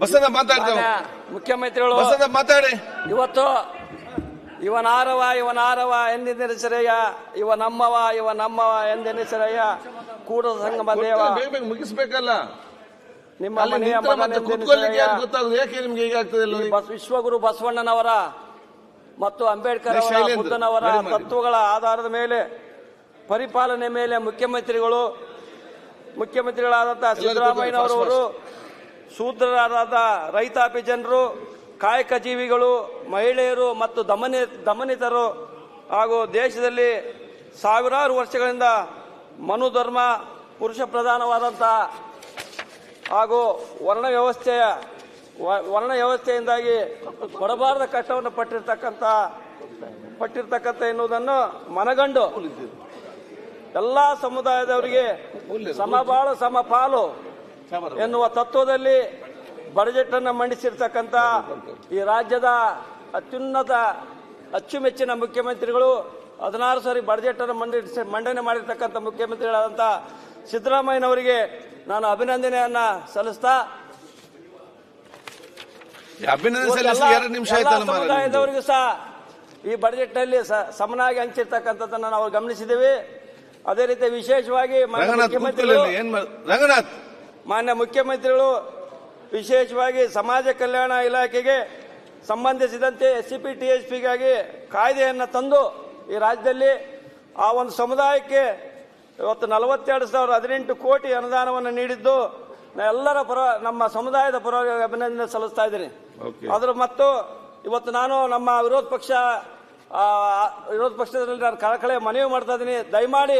ಬಸಣ್ಣ ಮಾತಾಡ್ತಾವ. ಮುಖ್ಯಮಂತ್ರಿಗಳು ಬಸಣ್ಣ ಮಾತಾಡಿ. ಇವತ್ತು ಇವನಾರವ ಇವನಾರವ ಎಂದೆನಿಸರಯ್ಯ ಇವ ನಮ್ಮವ ಇವ ನಮ್ಮವ ಎಂದೆನಿಸರಯ್ಯ ಕೂಡ ಸಂಗಮ ದೇವ. ಮುಗಿಸ್ಬೇಕಲ್ಲ? ನಿಮ್ಮ ಮನೆಯ ಗೊತ್ತಾಗುದು? ಯಾಕೆ ನಿಮ್ಗೆ ಹೀಗಾಗ್ತದೆ ವಿಶ್ವಗುರು ಬಸವಣ್ಣನವರ ಮತ್ತು ಅಂಬೇಡ್ಕರ್ ಅವರ ಬುದ್ಧನವರ ತತ್ವಗಳ ಆಧಾರದ ಮೇಲೆ ಪರಿಪಾಲನೆ ಮೇಲೆ ಮುಖ್ಯಮಂತ್ರಿಗಳು ಮುಖ್ಯಮಂತ್ರಿಗಳಾದಂತಹ ಸಿದ್ದರಾಮಯ್ಯನವರವರು ಶೂದ್ರರಾದ ರೈತಾಪಿ ಜನರು, ಕಾಯಕ ಜೀವಿಗಳು, ಮಹಿಳೆಯರು ಮತ್ತು ದಮನಿ, ದಮನಿತರು ಹಾಗೂ ದೇಶದಲ್ಲಿ ಸಾವಿರಾರು ವರ್ಷಗಳಿಂದ ಮನುಧರ್ಮ, ಪುರುಷ ಪ್ರಧಾನವಾದಂಥ ಹಾಗೂ ವರ್ಣ ವ್ಯವಸ್ಥೆಯ, ವರ್ಣ ವ್ಯವಸ್ಥೆಯಿಂದಾಗಿ ಕೊಡಬಾರದ ಕಷ್ಟವನ್ನು ಪಟ್ಟಿರ್ತಕ್ಕಂಥ ಪಟ್ಟಿರ್ತಕ್ಕಂಥ ಎನ್ನುವುದನ್ನು ಮನಗಂಡು, ಎಲ್ಲ ಸಮುದಾಯದವರಿಗೆ ಸಮಬಾಳು ಸಮಪಾಲು ಎನ್ನುವ ತತ್ವದಲ್ಲಿ ಬಜೆಟ್ ಅನ್ನು ಮಂಡಿಸಿರ್ತಕ್ಕಂಥ ಈ ರಾಜ್ಯದ ಅತ್ಯುನ್ನತ ಅಚ್ಚುಮೆಚ್ಚಿನ ಮುಖ್ಯಮಂತ್ರಿಗಳು ಹದಿನಾರು ಸಾರಿ ಬಜೆಟ್ ಅನ್ನು ಮಂಡಿಸಿ ಮಂಡನೆ ಮಾಡಿರ್ತಕ್ಕಂಥ ಮುಖ್ಯಮಂತ್ರಿಗಳಾದಂಥ ಸಿದ್ದರಾಮಯ್ಯನವರಿಗೆ ನಾನು ಅಭಿನಂದನೆಯನ್ನ ಸಲ್ಲಿಸ್ತಾ. ಸಮುದಾಯದವರಿಗೂ ಸಹ ಈ ಬಜೆಟ್ನಲ್ಲಿ ಸಮನಾಗಿ ಹಂಚಿರ್ತಕ್ಕಂಥದ್ದನ್ನು ನಾವು ಗಮನಿಸಿದ್ದೇವೆ ಅದೇ ರೀತಿ ವಿಶೇಷವಾಗಿ ಮುಖ್ಯಮಂತ್ರಿ ರಂಗನಾಥ್ ಮುಖ್ಯಮಂತ್ರಿಗಳು ಮಾನ್ಯ ಮುಖ್ಯಮಂತ್ರಿಗಳು ವಿಶೇಷವಾಗಿ ಸಮಾಜ ಕಲ್ಯಾಣ ಇಲಾಖೆಗೆ ಸಂಬಂಧಿಸಿದಂತೆ S C P T S ಪಿಗಾಗಿ ಕಾಯ್ದೆಯನ್ನು ತಂದು ಈ ರಾಜ್ಯದಲ್ಲಿ ಆ ಒಂದು ಸಮುದಾಯಕ್ಕೆ ಇವತ್ತು ನಲವತ್ತೆರಡು ಸಾವಿರದ ಹದಿನೆಂಟು ಕೋಟಿ ಅನುದಾನವನ್ನು ನೀಡಿದ್ದು ಎಲ್ಲರ ಪರ ನಮ್ಮ ಸಮುದಾಯದ ಪರವಾಗಿ ಅಭಿನಂದನೆ ಸಲ್ಲಿಸ್ತಾ ಇದ್ದೀನಿ. ಅದರ ಮತ್ತು ಇವತ್ತು ನಾನು ನಮ್ಮ ವಿರೋಧ ಪಕ್ಷ ವಿರೋಧ ಪಕ್ಷದಲ್ಲಿ ನಾನು ಕಳಕಳೆ ಮನವಿ ಮಾಡ್ತಾ ಇದ್ದೀನಿ. ದಯಮಾಡಿ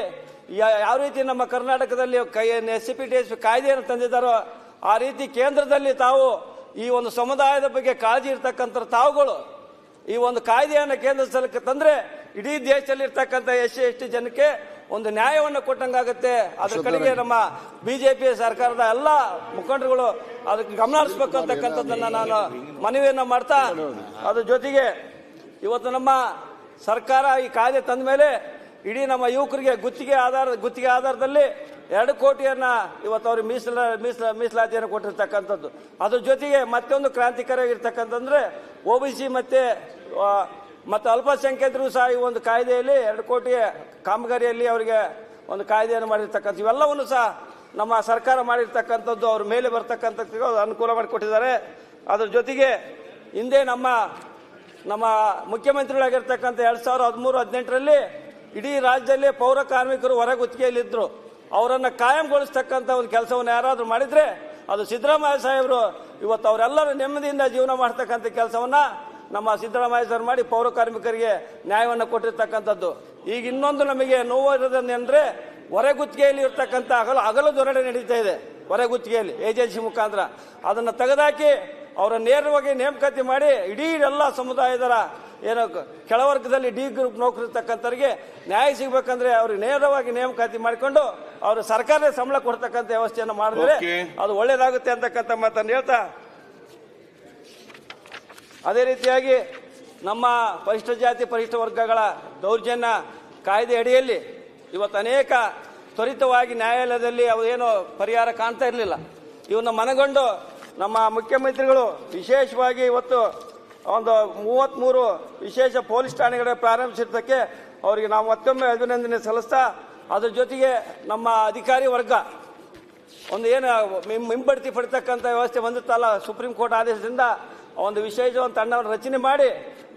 ಯಾವ ರೀತಿ ನಮ್ಮ ಕರ್ನಾಟಕದಲ್ಲಿ ಕೈ S C P T S ಕಾಯ್ದೆಯನ್ನು ತಂದಿದ್ದಾರೋ ಆ ರೀತಿ ಕೇಂದ್ರದಲ್ಲಿ ತಾವು ಈ ಒಂದು ಸಮುದಾಯದ ಬಗ್ಗೆ ಕಾಳಜಿ ಇರ್ತಕ್ಕಂಥ ತಾವುಗಳು ಈ ಒಂದು ಕಾಯ್ದೆಯನ್ನು ಕೇಂದ್ರ ಸರ್ಕಾರ ತಂದ್ರೆ ಇಡೀ ದೇಶದಲ್ಲಿ ಇರ್ತಕ್ಕಂಥ ಎಸ್ ಸಿ ಎಸ್ ಟಿ ಜನಕ್ಕೆ ಒಂದು ನ್ಯಾಯವನ್ನು ಕೊಟ್ಟಂಗಾಗುತ್ತೆ. ಅದ್ರ ಕಡೆಗೆ ನಮ್ಮ ಬಿಜೆಪಿ ಸರ್ಕಾರದ ಎಲ್ಲ ಮುಖಂಡರುಗಳು ಅದಕ್ಕೆ ಗಮನ ಹರಿಸ್ಬೇಕು ಅಂತಕ್ಕಂಥದ್ದನ್ನ ನಾನು ಮನವಿಯನ್ನ ಮಾಡ್ತಾ ಅದ್ರ ಜೊತೆಗೆ ಇವತ್ತು ನಮ್ಮ ಸರ್ಕಾರ ಈ ಕಾಯ್ದೆ ತಂದ ಮೇಲೆ ಇಡೀ ನಮ್ಮ ಯುವಕರಿಗೆ ಗುತ್ತಿಗೆ ಆಧಾರ, ಗುತ್ತಿಗೆ ಆಧಾರದಲ್ಲಿ ಎರಡು ಕೋಟಿಯನ್ನ ಇವತ್ತು ಅವ್ರಿಗೆ ಮೀಸಲ ಮೀಸಲ, ಮೀಸಲಾತಿಯನ್ನು ಕೊಟ್ಟಿರ್ತಕ್ಕಂಥದ್ದು. ಅದ್ರ ಜೊತೆಗೆ ಮತ್ತೊಂದು ಕ್ರಾಂತಿಕಾರಿಯಾಗಿರ್ತಕ್ಕಂಥಂದ್ರೆ ಒ ಬಿ ಸಿ ಮತ್ತೆ ಮತ್ತು ಅಲ್ಪಸಂಖ್ಯಾತರು ಸಹ ಈ ಒಂದು ಕಾಯ್ದೆಯಲ್ಲಿ ಎರಡು ಕೋಟಿ ಕಾಮಗಾರಿಯಲ್ಲಿ ಅವರಿಗೆ ಒಂದು ಕಾಯ್ದೆಯನ್ನು ಮಾಡಿರ್ತಕ್ಕಂಥ ಇವೆಲ್ಲವನ್ನು ಸಹ ನಮ್ಮ ಸರ್ಕಾರ ಮಾಡಿರ್ತಕ್ಕಂಥದ್ದು, ಅವ್ರ ಮೇಲೆ ಬರ್ತಕ್ಕಂಥದ್ದು ಅನುಕೂಲ ಮಾಡಿಕೊಟ್ಟಿದ್ದಾರೆ. ಅದ್ರ ಜೊತೆಗೆ ಹಿಂದೆ ನಮ್ಮ ನಮ್ಮ ಮುಖ್ಯಮಂತ್ರಿಗಳಾಗಿರ್ತಕ್ಕಂಥ ಎರಡು ಸಾವಿರದ ಹದಿಮೂರು, ಹದಿನೆಂಟರಲ್ಲಿ ಇಡೀ ರಾಜ್ಯದಲ್ಲಿ ಪೌರ ಕಾರ್ಮಿಕರು ಹೊರಗುತ್ತಿಗೆಯಲ್ಲಿದ್ದರು ಅವರನ್ನು ಕಾಯಂಗೊಳಿಸ್ತಕ್ಕಂಥ ಒಂದು ಕೆಲಸವನ್ನು ಯಾರಾದರೂ ಮಾಡಿದರೆ ಅದು ಸಿದ್ದರಾಮಯ್ಯ ಸಾಹೇಬರು ಇವತ್ತು ಅವರೆಲ್ಲರೂ ನೆಮ್ಮದಿಯಿಂದ ಜೀವನ ಮಾಡ್ತಕ್ಕಂಥ ಕೆಲಸವನ್ನು ನಮ್ಮ ಸಿದ್ದರಾಮಯ್ಯ ಸರ್ ಮಾಡಿ ಪೌರ ಕಾರ್ಮಿಕರಿಗೆ ನ್ಯಾಯವನ್ನು ಕೊಟ್ಟಿರ್ತಕ್ಕಂಥದ್ದು. ಈಗ ಇನ್ನೊಂದು ನಮಗೆ ನೋವು ಇರೋದನ್ನೆಂದರೆ ಹೊರಗುತ್ತಿಗೆಯಲ್ಲಿ ಇರ್ತಕ್ಕಂಥ ಹಗಲು ಹಗಲು ದೊರಡೆ ನಡೀತಾ ಇದೆ. ಹೊರಗುತ್ತಿಗೆಯಲ್ಲಿ ಏಜೆನ್ಸಿ ಮುಖಾಂತರ. ಅದನ್ನು ತೆಗೆದಾಕಿ ಅವರ ನೇರವಾಗಿ ನೇಮಕಾತಿ ಮಾಡಿ ಇಡೀ ಎಲ್ಲ ಸಮುದಾಯದರ ಏನು ಕೆಳವರ್ಗದಲ್ಲಿ ಡಿ ಗ್ರೂಪ್ ನೌಕರಿ ಇರ್ತಕ್ಕಂಥವ್ರಿಗೆ ನ್ಯಾಯ ಸಿಗಬೇಕಂದ್ರೆ ಅವ್ರಿಗೆ ನೇರವಾಗಿ ನೇಮಕಾತಿ ಮಾಡಿಕೊಂಡು ಅವರು ಸರ್ಕಾರದ ಸಂಬಳ ಕೊಡ್ತಕ್ಕಂಥ ವ್ಯವಸ್ಥೆಯನ್ನು ಮಾಡಿದ್ರೆ ಅದು ಒಳ್ಳೇದಾಗುತ್ತೆ ಅಂತಕ್ಕಂಥ ಮಾತನ್ನು ಹೇಳ್ತಾ. ಅದೇ ರೀತಿಯಾಗಿ ನಮ್ಮ ಪರಿಷ್ಠ ಜಾತಿ ಪರಿಷ್ಠ ವರ್ಗಗಳ ದೌರ್ಜನ್ಯ ಕಾಯ್ದೆ ಅಡಿಯಲ್ಲಿ ಇವತ್ತು ಅನೇಕ ತ್ವರಿತವಾಗಿ ನ್ಯಾಯಾಲಯದಲ್ಲಿ ಅವೇನು ಏನು ಪರಿಹಾರ ಕಾಣ್ತಾ ಇರಲಿಲ್ಲ. ಇವನ್ನ ಮನಗೊಂಡು ನಮ್ಮ ಮುಖ್ಯಮಂತ್ರಿಗಳು ವಿಶೇಷವಾಗಿ ಇವತ್ತು ಒಂದು ಮೂವತ್ತ್ಮೂರು ವಿಶೇಷ ಪೊಲೀಸ್ ಠಾಣೆಗಳ ಪ್ರಾರಂಭಿಸಿದ್ದಕ್ಕೆ ಅವರಿಗೆ ನಾವು ಮತ್ತೊಮ್ಮೆ ಅಭಿನಂದನೆ ಸಲ್ಲಿಸ್ತಾ ಅದ್ರ ಜೊತೆಗೆ ನಮ್ಮ ಅಧಿಕಾರಿ ವರ್ಗ ಒಂದು ಏನು ಹಿಂಬಡ್ತಿ ಪಡಿತಕ್ಕಂಥ ವ್ಯವಸ್ಥೆ ಬಂದಿತ್ತಲ್ಲ ಸುಪ್ರೀಂ ಕೋರ್ಟ್ ಆದೇಶದಿಂದ, ಒಂದು ವಿಶೇಷ ಒಂದು ತಂಡವನ್ನು ರಚನೆ ಮಾಡಿ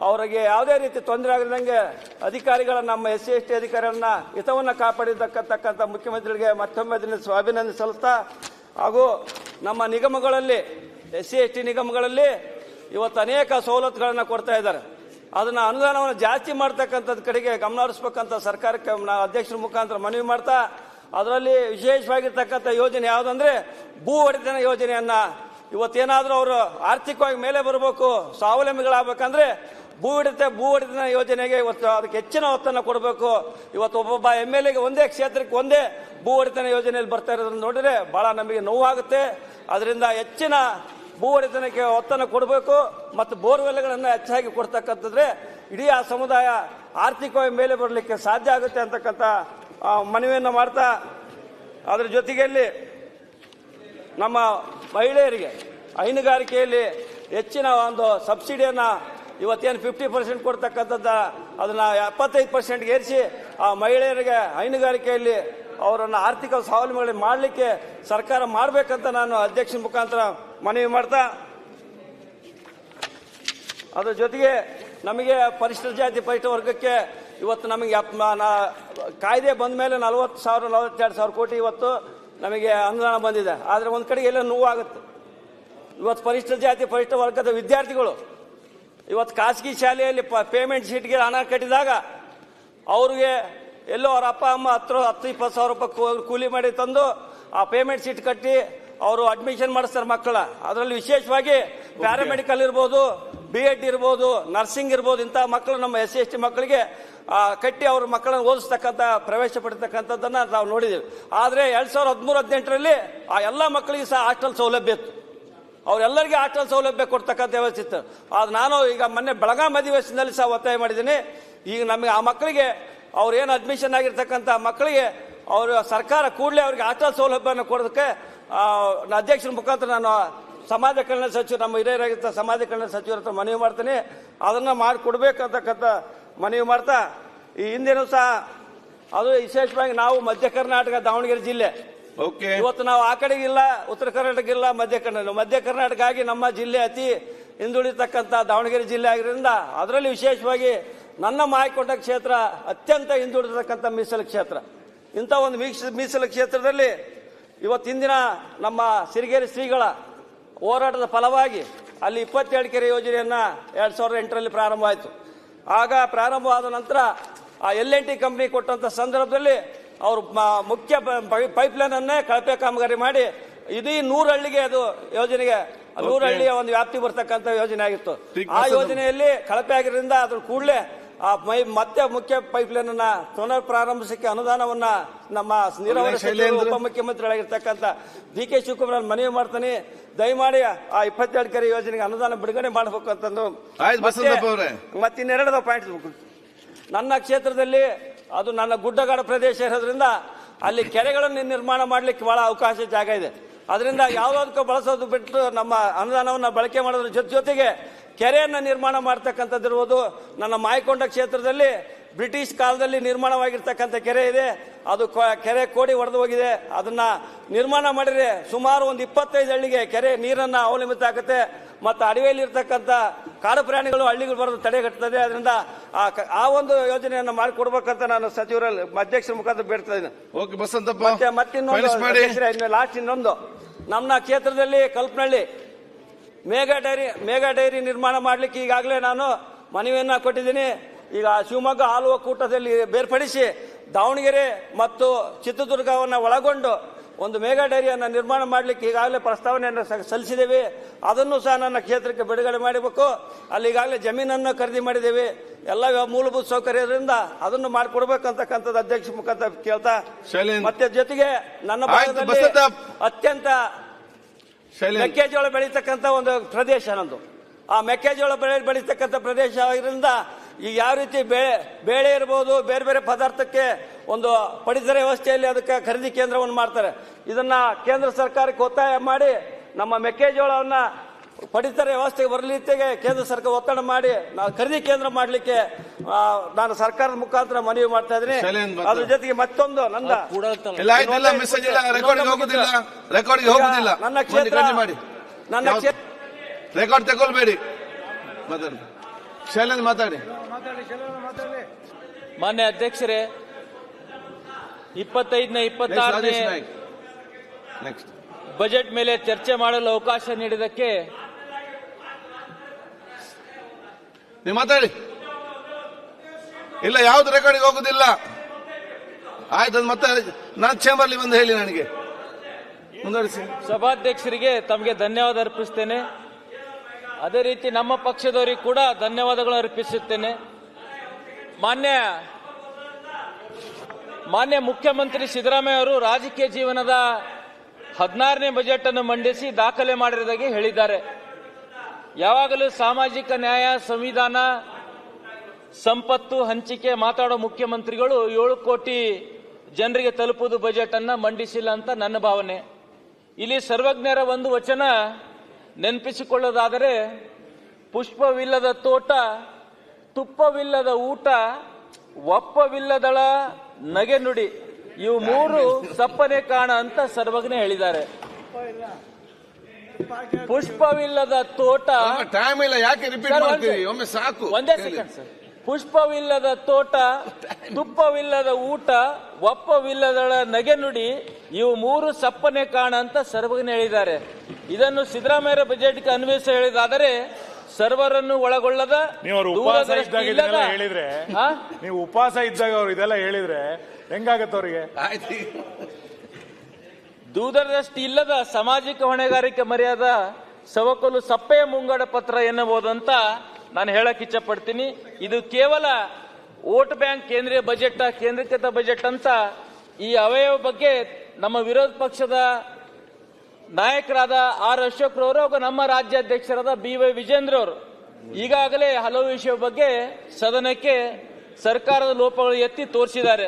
ಅವರಿಗೆ ಯಾವುದೇ ರೀತಿ ತೊಂದರೆ ಆಗದಂಗೆ ಅಧಿಕಾರಿಗಳ ನಮ್ಮ ಎಸ್ ಸಿ, ಎಸ್ ಟಿ ಅಧಿಕಾರಿಗಳನ್ನ ಹಿತವನ್ನು ಕಾಪಾಡಿದ್ದಕ್ಕಂತಕ್ಕಂಥ ಮುಖ್ಯಮಂತ್ರಿಗಳಿಗೆ ಮತ್ತೊಮ್ಮೆ ಅಭಿನಂದನೆ ಸಲ್ಲಿಸ್ತಾ ಹಾಗೂ ನಮ್ಮ ನಿಗಮಗಳಲ್ಲಿ, ಎಸ್ ಸಿ, ಎಸ್ ಟಿ ನಿಗಮಗಳಲ್ಲಿ ಇವತ್ತು ಅನೇಕ ಸವಲತ್ತುಗಳನ್ನು ಕೊಡ್ತಾ ಇದ್ದಾರೆ. ಅದನ್ನ ಅನುದಾನವನ್ನು ಜಾಸ್ತಿ ಮಾಡ್ತಕ್ಕಂಥದ್ದು ಕಡೆಗೆ ಗಮನ ಹರಿಸ್ಬೇಕಂತ ಸರ್ಕಾರಕ್ಕೆ ಅಧ್ಯಕ್ಷರ ಮುಖಾಂತರ ಮನವಿ ಮಾಡ್ತಾ, ಅದರಲ್ಲಿ ವಿಶೇಷವಾಗಿರ್ತಕ್ಕಂಥ ಯೋಜನೆ ಯಾವುದಂದ್ರೆ ಭೂ ಒಡೆತನ ಯೋಜನೆಯನ್ನ. ಇವತ್ತೇನಾದ್ರೂ ಅವರು ಆರ್ಥಿಕವಾಗಿ ಮೇಲೆ ಬರಬೇಕು, ಸ್ವಾವಲಂಬಿಗಳಾಗಬೇಕಂದ್ರೆ ಭೂ ಹಿಡಿತ ಭೂ ಹಿಡಿತನ ಯೋಜನೆಗೆ ಇವತ್ತು ಅದಕ್ಕೆ ಹೆಚ್ಚಿನ ಒತ್ತನ್ನು ಕೊಡಬೇಕು. ಇವತ್ತು ಒಬ್ಬೊಬ್ಬ ಎಂ ಎಲ್ ಎಗೆ ಒಂದೇ ಕ್ಷೇತ್ರಕ್ಕೆ ಒಂದೇ ಭೂ ಹಿಡಿತನ ಯೋಜನೆಯಲ್ಲಿ ಬರ್ತಾ ಇರೋದನ್ನು ನೋಡಿದ್ರೆ ಭಾಳ ನಮಗೆ ನೋವಾಗುತ್ತೆ. ಅದರಿಂದ ಹೆಚ್ಚಿನ ಭೂ ಒಡೆತನಕ್ಕೆ ಒತ್ತನ್ನು ಕೊಡಬೇಕು ಮತ್ತು ಬೋರ್ವೆಲ್ಗಳನ್ನು ಹೆಚ್ಚಾಗಿ ಕೊಡ್ತಕ್ಕಂಥದ್ರೆ ಇಡೀ ಆ ಸಮುದಾಯ ಆರ್ಥಿಕವಾಗಿ ಮೇಲೆ ಬರಲಿಕ್ಕೆ ಸಾಧ್ಯ ಆಗುತ್ತೆ ಅಂತಕ್ಕಂಥ ಮನವಿಯನ್ನು ಮಾಡ್ತಾ, ಅದರ ಜೊತೆಗೆಲ್ಲಿ ನಮ್ಮ ಮಹಿಳೆಯರಿಗೆ ಹೈನುಗಾರಿಕೆಯಲ್ಲಿ ಹೆಚ್ಚಿನ ಒಂದು ಸಬ್ಸಿಡಿಯನ್ನು ಇವತ್ತೇನು ಫಿಫ್ಟಿ ಪರ್ಸೆಂಟ್ ಕೊಡ್ತಕ್ಕಂಥದ್ದು, ಅದನ್ನು ಎಪ್ಪತ್ತೈದು ಪರ್ಸೆಂಟ್ಗೆ ಏರಿಸಿ ಆ ಮಹಿಳೆಯರಿಗೆ ಹೈನುಗಾರಿಕೆಯಲ್ಲಿ ಅವರನ್ನು ಆರ್ಥಿಕ ಸ್ವಾವಲಂಬಿಗಳಿಗೆ ಮಾಡಲಿಕ್ಕೆ ಸರ್ಕಾರ ಮಾಡಬೇಕಂತ ನಾನು ಅಧ್ಯಕ್ಷನ ಮುಖಾಂತರ ಮನವಿ ಮಾಡ್ತಾ, ಅದರ ಜೊತೆಗೆ ನಮಗೆ ಪರಿಶಿಷ್ಟ ಜಾತಿ ಪರಿಶಿಷ್ಟ ವರ್ಗಕ್ಕೆ ಇವತ್ತು ನಮಗೆ ಕಾಯ್ದೆ ಬಂದ ಮೇಲೆ ನಲವತ್ತು ಸಾವಿರ, ನಲವತ್ತೆರಡು ಸಾವಿರ ಕೋಟಿ ಇವತ್ತು ನಮಗೆ ಅನುದಾನ ಬಂದಿದೆ. ಆದರೆ ಒಂದು ಕಡೆಗೆ ಎಲ್ಲ ನೋವಾಗುತ್ತೆ. ಇವತ್ತು ಪರಿಶಿಷ್ಟ ಜಾತಿ ಪರಿಶಿಷ್ಟ ವರ್ಗದ ವಿದ್ಯಾರ್ಥಿಗಳು ಇವತ್ತು ಖಾಸಗಿ ಶಾಲೆಯಲ್ಲಿ ಪೇಮೆಂಟ್ ಶೀಟ್ಗೆ ಹಣ ಕಟ್ಟಿದಾಗ ಅವ್ರಿಗೆ ಎಲ್ಲೋ ಅವ್ರ ಅಪ್ಪ, ಅಮ್ಮ ಹತ್ರ ಹತ್ತು, ಇಪ್ಪತ್ತು ಸಾವಿರ ರೂಪಾಯಿ ಕೂಲಿ ಮಾಡಿ ತಂದು ಆ ಪೇಮೆಂಟ್ ಶೀಟ್ ಕಟ್ಟಿ ಅವರು ಅಡ್ಮಿಷನ್ ಮಾಡಿಸ್ತಾರೆ ಮಕ್ಕಳ. ಅದರಲ್ಲಿ ವಿಶೇಷವಾಗಿ ಪ್ಯಾರಾಮೆಡಿಕಲ್ ಇರ್ಬೋದು ಬಿ ಎಡ್ ಇರ್ಬೋದು ನರ್ಸಿಂಗ್ ಇರ್ಬೋದು, ಇಂಥ ಮಕ್ಕಳು ನಮ್ಮ ಎಸ್ ಸಿ ಎಸ್ ಟಿ ಮಕ್ಕಳಿಗೆ ಕಟ್ಟಿ ಅವ್ರ ಮಕ್ಕಳನ್ನು ಓದಿಸ್ತಕ್ಕಂಥ, ಪ್ರವೇಶ ಪಡಿತಕ್ಕಂಥದ್ದನ್ನು ನಾವು ನೋಡಿದ್ದೀವಿ ಆದರೆ ಎರಡು ಸಾವಿರದ ಹದಿಮೂರು, ಹದಿನೆಂಟರಲ್ಲಿ ಆ ಎಲ್ಲ ಮಕ್ಕಳಿಗೆ ಸಹ ಹಾಸ್ಟೆಲ್ ಸೌಲಭ್ಯ ಇತ್ತು. ಅವರೆಲ್ಲರಿಗೆ ಹಾಸ್ಟೆಲ್ ಸೌಲಭ್ಯ ಕೊಡ್ತಕ್ಕಂಥ ವ್ಯವಸ್ಥೆ ಇತ್ತು. ಅದು ನಾನು ಈಗ ಮೊನ್ನೆ ಬೆಳಗಾಂ ಅಧಿವೇಶನದಲ್ಲಿ ಸಹ ಒತ್ತಾಯ ಮಾಡಿದ್ದೀನಿ. ಈಗ ನಮಗೆ ಆ ಮಕ್ಕಳಿಗೆ ಅವ್ರು ಏನು ಅಡ್ಮಿಷನ್ ಆಗಿರ್ತಕ್ಕಂಥ ಮಕ್ಕಳಿಗೆ ಅವರು ಸರ್ಕಾರ ಕೂಡಲೇ ಅವರಿಗೆ ಹಾಸ್ಟೆಲ್ ಸೌಲಭ್ಯವನ್ನು ಕೊಡೋದಕ್ಕೆ ಅಧ್ಯಕ್ಷರ ಮುಖಾಂತರ ನಾನು ಸಮಾಜ ಕಲ್ಯಾಣ ಸಚಿವರು ನಮ್ಮ ಹಿರಿಯರಾಗಿರ್ತ ಸಮಾಜ ಕಲ್ಯಾಣ ಸಚಿವರ ಹತ್ರ ಮನವಿ ಮಾಡ್ತೀನಿ. ಅದನ್ನು ಮಾಡಿಕೊಡ್ಬೇಕಂತಕ್ಕಂಥ ಮನವಿ ಮಾಡ್ತಾ ಈ ಹಿಂದಿನ ಸಹ ಅದು ವಿಶೇಷವಾಗಿ ನಾವು ಮಧ್ಯ ಕರ್ನಾಟಕ ದಾವಣಗೆರೆ ಜಿಲ್ಲೆ. ಓಕೆ ಇವತ್ತು ನಾವು ಆ ಕಡೆಗೆ ಇಲ್ಲ ಉತ್ತರ ಕರ್ನಾಟಕ ಇಲ್ಲ ಮಧ್ಯ ಕರ್ನಾಟಕ. ಮಧ್ಯ ಕರ್ನಾಟಕ ಆಗಿ ನಮ್ಮ ಜಿಲ್ಲೆ ಅತಿ ಹಿಂದುಳಿತಕ್ಕಂಥ ದಾವಣಗೆರೆ ಜಿಲ್ಲೆ ಆಗಿರೋದ್ರಿಂದ ಅದರಲ್ಲಿ ವಿಶೇಷವಾಗಿ ನನ್ನ ಮಾಯಕೊಂಡ ಕ್ಷೇತ್ರ ಅತ್ಯಂತ ಹಿಂದುಳಿತಕ್ಕಂಥ ಮೀಸಲು ಕ್ಷೇತ್ರ. ಇಂಥ ಒಂದು ಮೀಸ ಮೀಸಲು ಕ್ಷೇತ್ರದಲ್ಲಿ ಇವತ್ತಿಂದಿನ ನಮ್ಮ ಸಿರಿಗೇರಿ ಶ್ರೀಗಳ ಹೋರಾಟದ ಫಲವಾಗಿ ಅಲ್ಲಿ ಇಪ್ಪತ್ತೆರಡು ಕೆರೆ ಯೋಜನೆಯನ್ನು ಎರಡು ಸಾವಿರದ ಎಂಟರಲ್ಲಿ ಪ್ರಾರಂಭ ಆಯಿತು ಆಗ ಪ್ರಾರಂಭವಾದ ನಂತರ ಆ ಎಲ್ ಎನ್ ಟಿ ಕಂಪ್ನಿ ಕೊಟ್ಟಂಥ ಸಂದರ್ಭದಲ್ಲಿ ಅವರು ಮುಖ್ಯ ಪೈಪ್ಲೈನನ್ನೇ ಕಳಪೆ ಕಾಮಗಾರಿ ಮಾಡಿ ಇಡೀ ನೂರಹಳ್ಳಿಗೆ ಅದು ಯೋಜನೆಗೆ ನೂರಹಳ್ಳಿಯ ಒಂದು ವ್ಯಾಪ್ತಿ ಬರ್ತಕ್ಕಂಥ ಯೋಜನೆ ಆಗಿತ್ತು. ಆ ಯೋಜನೆಯಲ್ಲಿ ಕಳಪೆ ಆಗಿರೋದ್ರಿಂದ ಅದ್ರ ಕೂಡಲೇ ಆ ಮೈ ಮತ್ತೆ ಮುಖ್ಯ ಪೈಪ್ ಲೈನ್ ಅನ್ನ ಪುನರ್ ಪ್ರಾರಂಭಿಸಕ್ಕೆ ಅನುದಾನವನ್ನ ನಮ್ಮ ನೀರಾವರಿ. ಉಪಮುಖ್ಯಮಂತ್ರಿಗಳಾಗಿರ್ತಕ್ಕಂಥ ಡಿ ಕೆ ಶಿವಕುಮಾರ್ ಮನವಿ ಮಾಡ್ತಾನೆ. ದಯಮಾಡಿ ಆ ಇಪ್ಪತ್ತೆರಡು ಕೆರೆ ಯೋಜನೆಗೆ ಅನುದಾನ ಬಿಡುಗಡೆ ಮಾಡಬೇಕು ಅಂತಂದು ಮತ್ತಿನ್ನೆರಡದ ಪಾಯಿಂಟ್ ನನ್ನ ಕ್ಷೇತ್ರದಲ್ಲಿ ಅದು ನನ್ನ ಗುಡ್ಡಗಾಡ ಪ್ರದೇಶ ಇರೋದ್ರಿಂದ ಅಲ್ಲಿ ಕೆರೆಗಳನ್ನು ನಿರ್ಮಾಣ ಮಾಡಲಿಕ್ಕೆ ಬಹಳ ಅವಕಾಶ ಜಾಗ ಇದೆ. ಅದರಿಂದ ಯಾವುದಕ್ಕೂ ಬಳಸೋದು ಬಿಟ್ಟು ನಮ್ಮ ಅನುದಾನವನ್ನು ಬಳಕೆ ಮಾಡೋದ್ರ ಜೊತೆ ಜೊತೆಗೆ ಕೆರೆಯನ್ನು ನಿರ್ಮಾಣ ಮಾಡ್ತಕ್ಕಂಥದ್ದಿರ್ಬೋದು. ನನ್ನ ಮಾಯಕೊಂಡ ಕ್ಷೇತ್ರದಲ್ಲಿ ಬ್ರಿಟಿಷ್ ಕಾಲದಲ್ಲಿ ನಿರ್ಮಾಣವಾಗಿರ್ತಕ್ಕಂಥ ಕೆರೆ ಇದೆ. ಅದು ಕೆರೆ ಕೋಡಿ ಒಡೆದು ಹೋಗಿದೆ. ಅದನ್ನು ನಿರ್ಮಾಣ ಮಾಡಿದರೆ ಸುಮಾರು ಒಂದು ಇಪ್ಪತ್ತೈದು ಹಳ್ಳಿಗೆ ಕೆರೆ ನೀರನ್ನು ಅವಲಂಬಿತ ಆಗುತ್ತೆ. ಮತ್ತು ಅಡವಿಯಲ್ಲಿ ಇರ್ತಕ್ಕಂಥ ಕಾಡು ಪ್ರಾಣಿಗಳು ಹಳ್ಳಿಗಳು ಬರೋದು ತಡೆಗಟ್ಟುತ್ತದೆ ಅದರಿಂದ ಆ ಆ ಒಂದು ಯೋಜನೆಯನ್ನು ಮಾಡಿಕೊಡ್ಬೇಕಂತ ನಾನು ಸಚಿವರಲ್ಲಿ ಅಧ್ಯಕ್ಷರ ಮುಖಾಂತರ ಬೇಡ್ತಾ ಇದ್ದೀನಿ. ಮತ್ತೆ ಮಾಡಿ. ಲಾಸ್ಟ್ ಇನ್ನೊಂದು. ನಮ್ಮ ಕ್ಷೇತ್ರದಲ್ಲಿ ಕಲ್ಪನಳ್ಳಿ ಮೇಘ ಡೈರಿ ಮೇಘ ಡೈರಿ ನಿರ್ಮಾಣ ಮಾಡಲಿಕ್ಕೆ ಈಗಾಗಲೇ ನಾನು ಮನವಿಯನ್ನು ಕೊಟ್ಟಿದ್ದೀನಿ. ಈಗ ಶಿವಮೊಗ್ಗ ಹಾಲು ಒಕ್ಕೂಟದಲ್ಲಿ ಬೇರ್ಪಡಿಸಿ ದಾವಣಗೆರೆ ಮತ್ತು ಚಿತ್ರದುರ್ಗವನ್ನು ಒಳಗೊಂಡು ಒಂದು ಮೇಗಾ ಡೈರಿಯನ್ನು ನಿರ್ಮಾಣ ಮಾಡಲಿಕ್ಕೆ ಈಗಾಗಲೇ ಪ್ರಸ್ತಾವನೆಯನ್ನು ಸಲ್ಲಿಸಿದ್ದೇವೆ. ಅದನ್ನು ಸಹ ನನ್ನ ಕ್ಷೇತ್ರಕ್ಕೆ ಬಿಡುಗಡೆ ಮಾಡಬೇಕು. ಅಲ್ಲಿ ಈಗಾಗಲೇ ಜಮೀನನ್ನು ಖರೀದಿ ಮಾಡಿದ್ದೇವೆ. ಎಲ್ಲ ಮೂಲಭೂತ ಸೌಕರ್ಯದಿಂದ ಅದನ್ನು ಮಾಡಿಕೊಡ್ಬೇಕಂತಕ್ಕಂಥದ್ದು ಅಧ್ಯಕ್ಷ ಮುಖಾಂತರ ಕೇಳ್ತಾ. ಮತ್ತೆ ಜೊತೆಗೆ ನನ್ನ ಭಾಗದಲ್ಲಿ ಅತ್ಯಂತ ಮೆಕ್ಕೆಜೋಳ ಬೆಳೀತಕ್ಕಂಥ ಒಂದು ಪ್ರದೇಶ ನಂದು. ಆ ಮೆಕ್ಕೆಜೋಳ ಬೆಳೆ ಬೆಳೀತಕ್ಕಂಥ ಪ್ರದೇಶ ಆಗಿರೋದ್ರಿಂದ ಈ ಯಾವ ರೀತಿ ಬೇಳೆ ಬೇಳೆ ಇರ್ಬೋದು ಬೇರೆ ಬೇರೆ ಪದಾರ್ಥಕ್ಕೆ ಒಂದು ಪಡಿತರ ವ್ಯವಸ್ಥೆಯಲ್ಲಿ ಅದಕ್ಕೆ ಖರೀದಿ ಕೇಂದ್ರವನ್ನು ಮಾಡ್ತಾರೆ. ಇದನ್ನು ಕೇಂದ್ರ ಸರ್ಕಾರಕ್ಕೆ ಒತ್ತಾಯ ಮಾಡಿ ನಮ್ಮ ಮೆಕ್ಕೆಜೋಳವನ್ನು ಪಡಿತರ ವ್ಯವಸ್ಥೆಗೆ ಬರಲಿಕ್ಕೆ ಕೇಂದ್ರ ಸರ್ಕಾರ ಒತ್ತಡ ಮಾಡಿ ನಾವು ಖರೀದಿ ಕೇಂದ್ರ ಮಾಡಲಿಕ್ಕೆ ನಾನು ಸರ್ಕಾರದ ಮುಖಾಂತರ ಮನವಿ ಮಾಡ್ತಾ ಇದ್ದೀನಿ. ಅದ್ರ ಜೊತೆಗೆ ಮತ್ತೊಂದು ನಂದ ಇಲ್ಲ ಆಯ್ತು ಮೆಸೇಜ್ ಇಲ್ಲ ರೆಕಾರ್ಡಿಂಗ್ ಹೋಗುದಿಲ್ಲ. ರೆಕಾರ್ಡಿಂಗ್ ಹೋಗುದಿಲ್ಲ. ನನ್ನ ಬನ್ನಿ, ಕ್ಷೇತ್ರ ಮಾಡಿ. ನನ್ನ? ಕ್ಷೇತ್ರ ರೆಕಾರ್ಡ್ ತಗೊಳ್ಬೇಡಿ. ಮಾತಾಡಿ. ಶೈಲೇಂದ್ರ ಮಾತಾಡಿ. ಮಾನ್ಯ ಅಧ್ಯಕ್ಷರೇ ಇಪ್ಪತ್ತೈದನೇ ಇಪ್ಪತ್ತಾರನೇ ಬಜೆಟ್ ಮೇಲೆ ಚರ್ಚೆ ಮಾಡಲು ಅವಕಾಶ ನೀಡಿದ್ದಕ್ಕೆ ನೀವು ಮಾತಾಡಿ. ಇಲ್ಲ ಯಾವ್ದು ರೆಕಾರ್ಡಿಗೆ ಹೋಗುದಿಲ್ಲ. ಆಯ್ತು ಮತ್ತೆ ನಾನು ಚೇಂಬರ್ಲಿ ಬಂದು ಹೇಳಿ ನನಗೆ. ಮುಂದುವರಿಸಿ. ಸಭಾಧ್ಯಕ್ಷರಿಗೆ ತಮಗೆ ಧನ್ಯವಾದ ಅರ್ಪಿಸ್ತೇನೆ. ಅದೇ ರೀತಿ ನಮ್ಮ ಪಕ್ಷದವರಿಗೆ ಕೂಡ ಧನ್ಯವಾದಗಳು ಅರ್ಪಿಸುತ್ತೇನೆ. ಮಾನ್ಯ ಮಾನ್ಯ ಮುಖ್ಯಮಂತ್ರಿ ಸಿದ್ದರಾಮಯ್ಯ ಅವರು ರಾಜಕೀಯ ಜೀವನದ ಹದಿನಾರನೇ ಬಜೆಟ್ ಅನ್ನು ಮಂಡಿಸಿ ದಾಖಲೆ ಮಾಡಿರೋದಾಗಿ ಹೇಳಿದ್ದಾರೆ. ಯಾವಾಗಲೂ ಸಾಮಾಜಿಕ ನ್ಯಾಯ, ಸಂವಿಧಾನ, ಸಂಪತ್ತು ಹಂಚಿಕೆ ಮಾತಾಡೋ ಮುಖ್ಯಮಂತ್ರಿಗಳು ಏಳು ಕೋಟಿ ಜನರಿಗೆ ತಲುಪುವುದು ಬಜೆಟ್ ಅನ್ನ ಮಂಡಿಸಿಲ್ಲ ಅಂತ ನನ್ನ ಭಾವನೆ. ಇಲ್ಲಿ ಸರ್ವಜ್ಞರ ಒಂದು ವಚನ ನೆನಪಿಸಿಕೊಳ್ಳೋದಾದರೆ ಪುಷ್ಪವಿಲ್ಲದ ತೋಟ ತುಪ್ಪವಿಲ್ಲದ ಊಟ ಒಪ್ಪವಿಲ್ಲದಳ ನಗೆ ನುಡಿ ಇವು ಮೂರು ಸಪ್ಪನೆ ಕಾಣ ಅಂತ ಸರ್ವಜ್ಞ ಹೇಳಿದ್ದಾರೆ. ಪುಷ್ಪವಿಲ್ಲದ ತೋಟ ಟೈಮ್ ಇಲ್ಲ ಯಾಕೆ ರಿಪೀಟ್ ಸೆ- ಒಮ್ಮೆ ಸಾಕು. ಒಂದೇ ಸೆಕೆಂಡ್ ಸರ್ ಪುಷ್ಪವಿಲ್ಲದ ತೋಟ ತುಪ್ಪವಿಲ್ಲದ ಊಟ ಒಪ್ಪವಿಲ್ಲದಳ ನಗೆ ನುಡಿ ಇವು ಮೂರು ಸಪ್ಪನೆ ಕಾಣ ಅಂತ ಸರ್ವಜ್ಞ ಹೇಳಿದ್ದಾರೆ. ಇದನ್ನು ಸಿದ್ದರಾಮಯ್ಯ ಬಜೆಟ್ಗೆ ಅನ್ವಯಿಸ ಹೇಳಿದಾದರೆ ಸರ್ವರನ್ನು ಒಳಗೊಳ್ಳದ ನೀವು ಅವ್ರು ಉಪವಾಸ ಇದ್ದಾಗ ಇಲ್ಲದ- ಇದನ್ನೆಲ್ಲ ಹೇಳಿದ್ರೆ ಹಾ? ನೀವು ಉಪವಾಸ ಇದ್ದಾಗ ಅವ್ರು ಇದೆಲ್ಲ ಹೇಳಿದ್ರೆ ಹೆಂಗಾಗತ್ತೆ ಅವರಿಗೆ? ಆಯ್ತು. ದೂರದೃಷ್ಟಿ ಇಲ್ಲದ ಸಾಮಾಜಿಕ ಹೊಣೆಗಾರಿಕೆ ಮರ್ಯಾದ ಸವಕಲು ಸಪ್ಪೆಯ ಮುಂಗಡ ಪತ್ರ ಎನ್ನಬಹುದಂತ ನಾನು ಹೇಳಕ್ ಇಚ್ಛಪಡ್ತೀನಿ, ಇದು ಕೇವಲ ವೋಟ್ ಬ್ಯಾಂಕ್ ಕೇಂದ್ರೀಯ ಬಜೆಟ್, ಕೇಂದ್ರೀಕೃತ ಬಜೆಟ್ ಅಂತ ಈ ಅವಯವ ಬಗ್ಗೆ ನಮ್ಮ ವಿರೋಧ ಪಕ್ಷದ ನಾಯಕರಾದ ಆರ್ ಅಶೋಕ್ ರವರು ಹಾಗೂ ನಮ್ಮ ರಾಜ್ಯಾಧ್ಯಕ್ಷರಾದ ಬಿ ವೈ ವಿಜೇಂದ್ರ ಅವರು. ಈಗಾಗಲೇ ಹಲವು ವಿಷಯ ಬಗ್ಗೆ ಸದನಕ್ಕೆ ಸರ್ಕಾರದ ಲೋಪಗಳು ಎತ್ತಿ ತೋರಿಸಿದ್ದಾರೆ.